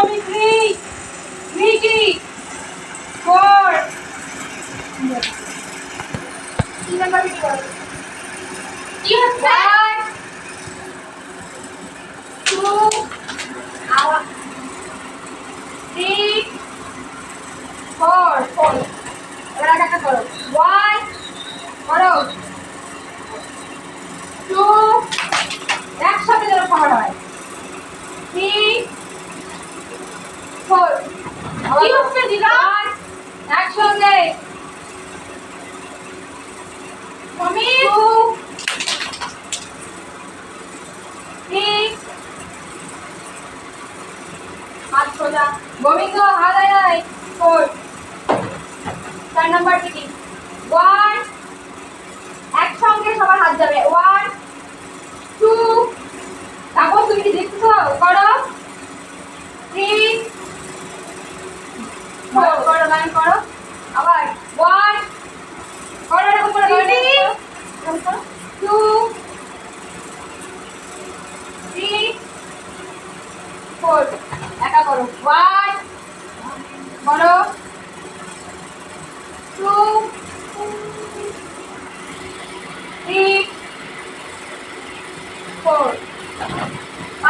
coming. Three. Four. Three four. Four. Four. কি হচ্ছে, দিদা? একসঙ্গে। হাত আয় নাম্বার একসঙ্গে সবার হাত যাবে। One, two. তারপর তুমি কি দেখতেছো? করো থ্রি করো লাইন করো। আবার ওয়ান করো এরকম করে টু থ্রি ফোর একা করো। ওয়ান করো। Two three four